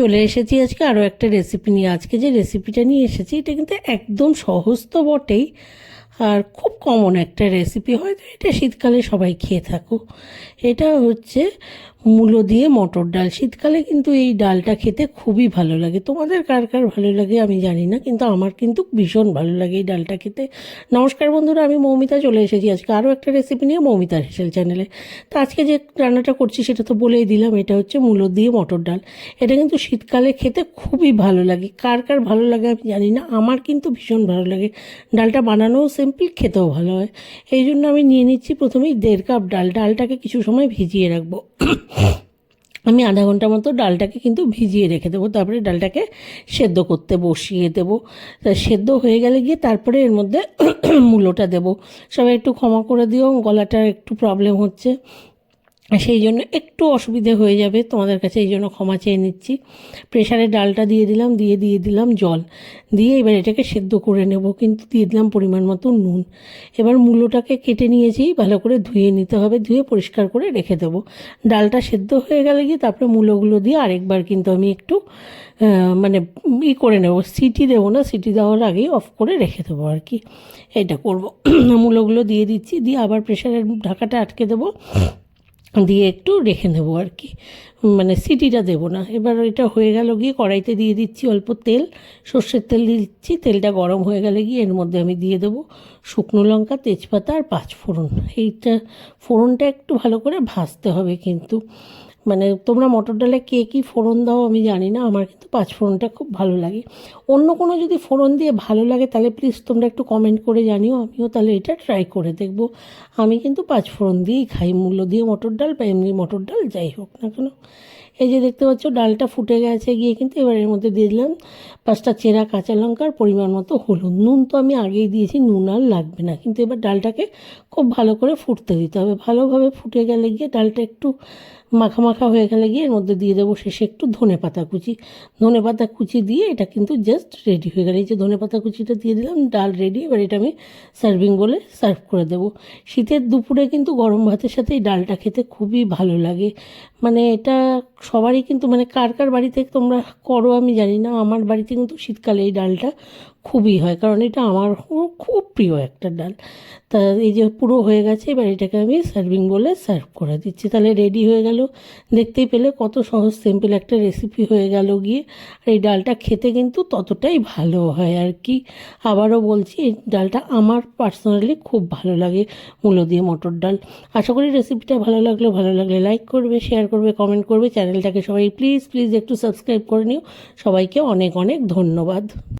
চলে এসেছি আজকে আরও একটা রেসিপি নিয়ে। আজকে যে রেসিপিটা নিয়ে এসেছি, এটা কিন্তু একদম সহজ তো বটেই। আর খুব কমন একটা রেসিপি হয়তো এটা শীতকালে সবাই খেয়ে থাকো এটা হচ্ছে মূলো দিয়ে মটর ডাল। শীতকালে কিন্তু এই ডালটা খেতে খুবই ভালো লাগে। তোমাদের কার কার ভালো লাগে আমি জানি না, কিন্তু আমার কিন্তু ভীষণ ভালো লাগে এই ডালটা খেতে। নমস্কার বন্ধুরা, আমি মৌমিতা চলে এসেছি আজকে আরও একটা রেসিপি নিয়ে মৌমিতার হেসেল চ্যানেলে তো আজকে যে রান্নাটা করছি সেটা তো বলেই দিলাম, এটা হচ্ছে মূলো দিয়ে মটর ডাল। এটা কিন্তু শীতকালে খেতে খুবই ভালো লাগে। কার কার ভালো লাগে আমি জানি না, আমার কিন্তু ভীষণ ভালো লাগে। ডালটা বানানোও সিম্পল খেতেও ভালো হয়। এই জন্য আমি নিয়ে নিচ্ছি প্রথমেই দেড় কাপ ডাল। ডালটাকে কিছু সময় ভিজিয়ে রাখব। আমি আধা ঘণ্টা মতো ডালটাকে কিন্তু ভিজিয়ে রেখে দেবো, তারপরে ডালটাকে সেদ্ধ করতে বসিয়ে দেবো। তা সেদ্ধ হয়ে গেলে গিয়ে তারপরে এর মধ্যে মূলোটা দেবো। সবাই একটু ক্ষমা করে দিও গলাটার একটু প্রবলেম হচ্ছে। সেই জন্য একটু অসুবিধে হয়ে যাবে তোমাদের কাছে, এই জন্য ক্ষমা চেয়ে নিচ্ছি। প্রেশারে ডালটা দিয়ে দিলাম, দিয়ে দিয়ে দিলাম জল। দিয়ে এবার এটাকে সেদ্ধ করে নেব, কিন্তু দিয়ে দিলাম পরিমাণ মতো নুন। এবার মূলোটাকে কেটে নিয়েছি, ভালো করে ধুয়ে নিতে হবে, ধুয়ে পরিষ্কার করে রেখে দেবো। ডালটা সেদ্ধ হয়ে গেলে গিয়ে তারপরে মূলোগুলো দিয়ে আরেকবার কিন্তু আমি একটু মানে ই করে নেব, সিটি দেবো না, সিটি দেওয়ার আগেই অফ করে রেখে দেবো আর কি। এটা করব। মূলোগুলো দিয়ে দিচ্ছি, দিয়ে আবার প্রেশারের ঢাকাটা আটকে দেবো। দিয়ে একটু রেখে নেব আর কি। মানে সিটিটা দেবো না। এবার এটা হয়ে গেল গিয়ে কড়াইতে দিয়ে দিচ্ছি অল্প তেল। সর্ষের তেল দিচ্ছি। তেলটা গরম হয়ে গেলে গিয়ে এর মধ্যে আমি দিয়ে দেবো শুকনো লঙ্কা, তেজপাতা আর পাঁচ ফোড়ন এইটা ফোড়নটা একটু ভালো করে ভাজতে হবে কিন্তু। মানে তোমরা মটর ডালে কে কী ফোড়ন দাও আমি জানি না, আমার কিন্তু পাঁচ ফোড়নটা খুব ভালো লাগে। অন্য কোনো যদি ফোড়ন দিয়ে ভালো লাগে তাহলে প্লিজ তোমরা একটু কমেন্ট করে জানিও, আমিও তাহলে এটা ট্রাই করে দেখব। আমি কিন্তু পাঁচ ফোড়ন দিয়েই খাই, মূল্য দিয়ে মটর ডাল বা এমনি মটর ডাল যাই হোক না কেন। এই যে দেখতে পাচ্ছ, ডালটা ফুটে গেছে গিয়ে কিন্তু এবার এর মধ্যে দিয়ে দিলাম পাঁচটা চেরা কাঁচা লঙ্কার পরিমাণ মতো হলুদ। নুন তো আমি আগেই দিয়েছি, নুন আর লাগবে না। কিন্তু এবার ডালটাকে খুব ভালো করে ফুটতে দিতে হবে। ভালোভাবে ফুটে গেলে গিয়ে ডালটা একটু মাখা মাখা হয়ে গেলে গিয়ে এর মধ্যে দিয়ে দেবো শেষে একটু ধনে পাতা কুচি। ধনে পাতা কুচি দিয়ে এটা কিন্তু জাস্ট রেডি হয়ে গেল। এই যে ধনে পাতা কুচিটা দিয়ে দিলাম, ডাল রেডি। এবার এটা আমি সার্ভিং বলে সার্ভ করে দেবো। শীতের দুপুরে কিন্তু গরম ভাতের সাথে এই ডালটা খেতে খুবই ভালো লাগে। মানে এটা সবারই কিন্তু মানে কার কার বাড়িতে তোমরা করো আমি জানি না, আমার বাড়িতে কিন্তু শীতকালে এই ডালটা খুবই হয়, কারণ এটা আমার খুব প্রিয় একটা ডাল। তা এই যে পুরো হয়ে গেছে, এবার এটাকে আমি সার্ভিং বলে সার্ভ করে দিচ্ছি। তাহলে রেডি হয়ে গেল। দেখতেই পেলে কত সহজ সিম্পল একটা রেসিপি হয়ে গেল গিয়ে। আর এই ডালটা খেতে কিন্তু ততটাই ভালো হয় আর কি। আবারও বলছি, এই ডালটা আমার পার্সোনালি খুব ভালো লাগে, মূলো দিয়ে মটর ডাল। আশা করি রেসিপিটা ভালো লাগলে। ভালো লাগলে লাইক করবে শেয়ার করবে কমেন্ট করবে চ্যানেলটাকে সবাই প্লিজ প্লিজ একটু সাবস্ক্রাইব করে নিও। সবাইকে অনেক অনেক ধন্যবাদ।